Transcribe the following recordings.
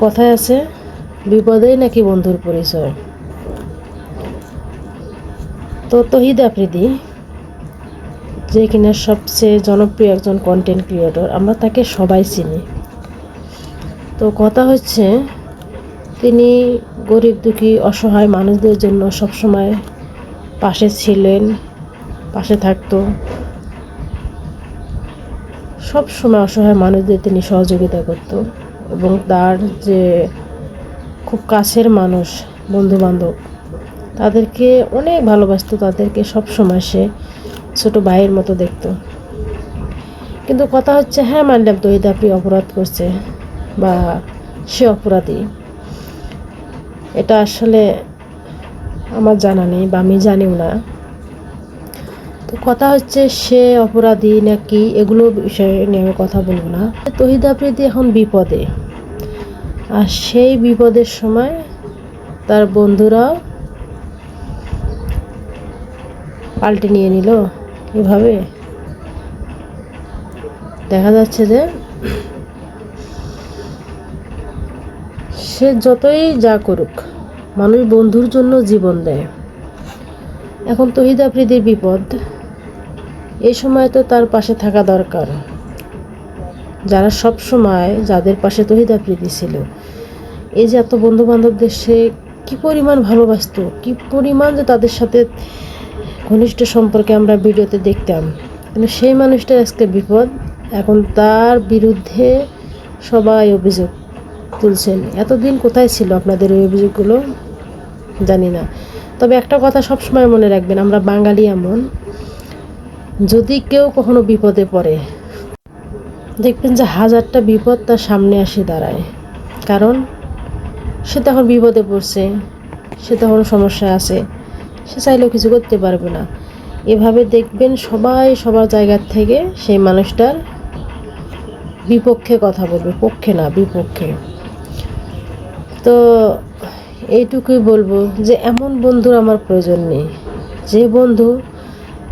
কথায় আছে, বিপদেই নাকি বন্ধুর পরিচয়। তো তহিদ আফ্রিদি, যে কিনা সবচেয়ে জনপ্রিয় একজন কন্টেন্ট ক্রিয়েটর আমরা তাকে সবাই চিনি। তো কথা হচ্ছে, তিনি গরিব দুঃখী, অসহায় মানুষদের জন্য সবসময় পাশে ছিলেন, পাশে থাকতো। সব সময় অসহায় মানুষদের তিনি সহযোগিতা করত। এবং তার যে খুব কাছের মানুষ বন্ধু বান্ধব তাদেরকে অনেক ভালোবাসত, তাদেরকে সব সময় সে ছোটো ভাইয়ের মতো দেখত। কিন্তু কথা হচ্ছে হ্যাঁ মানলাম তো আপনি অপরাধ করছে বা সে অপরাধী। এটা আসলে আমার জানা নেই বা আমি জানিও না। তো কথা হচ্ছে সে অপরাধী নাকি এগুলো বিষয়ে নিয়ে আমি কথা বলব না। তহিদ আফ্রিদি এখন বিপদে। আর সেই বিপদের সময় তার বন্ধুরাও পাল্টে নিয়ে নিল এভাবে। দেখা যাচ্ছে যে সে যতই যা করুক, মানুষ বন্ধুর জন্য জীবন দেয়। এখন তহিদ আফ্রিদির বিপদ। এই সময় তো তার পাশে থাকা দরকার। যারা সব সময় যাদের পাশে তহিদ প্রীতি ছিল। এই যে এত বন্ধু বান্ধবদের সে কী পরিমাণ ভালোবাসতো, কী পরিমাণ যে তাদের সাথে ঘনিষ্ঠ সম্পর্কে আমরা ভিডিওতে দেখতাম। কিন্তু সেই মানুষটার আজকে বিপদ, এখন তার বিরুদ্ধে সবাই অভিযোগ তুলছেন। এতদিন কোথায় ছিল আপনাদের ওই অভিযোগগুলো? জানি না। তবে একটা কথা সবসময় মনে রাখবেন, আমরা বাঙালি এমন যদি কেউ কখনো বিপদে পড়ে, দেখবেন যে হাজারটা বিপদ তার সামনে আসে দাঁড়ায়। কারণ সে তখন বিপদে পড়ছে, সে তখন সমস্যা আছে, সে চাইলেও কিছু করতে পারবে না। এভাবে দেখবেন সবাই সবার জায়গার থেকে সেই মানুষটার বিপক্ষে কথা বলবে, পক্ষে না, বিপক্ষে। তো এইটুকুই বলব যে এমন বন্ধুর আমার প্রয়োজন নেই। যে বন্ধু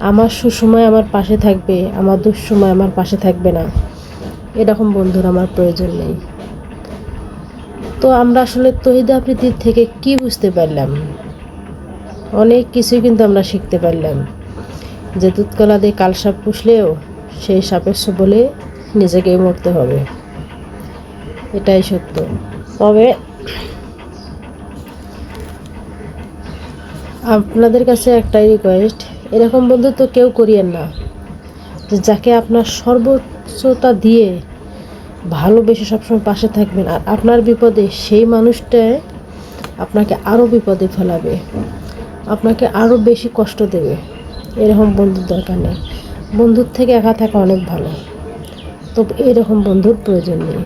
আমার সুসময় আমার পাশে থাকবে, আমার দুঃসময় আমার পাশে থাকবে না। এরকম বন্ধুর আমার প্রয়োজন নেই। তো আমরা আসলে তহিদ থেকে কি বুঝতে পারলাম? অনেক কিছুই কিন্তু আমরা শিখতে পারলাম। যে দুধকলা দিয়ে কাল সাপ পুষলেও সেই সাপের বলে নিজেকেই মরতে হবে। এটাই সত্য। তবে আপনাদের কাছে একটাই রিকোয়েস্ট এরকম বন্ধু তো কেউ করিয়েন না। যে যাকে আপনার সর্বোচ্চতা দিয়ে ভালোবেসে সবসময় পাশে থাকবেন, আর আপনার বিপদে সেই মানুষটায় আপনাকে আরও বিপদে ফেলাবে, আপনাকে আরও বেশি কষ্ট দেবে। এরকম বন্ধুর দরকার নেই। বন্ধুর থেকে একা থাকা অনেক ভালো। তো এরকম বন্ধুর প্রয়োজন নেই।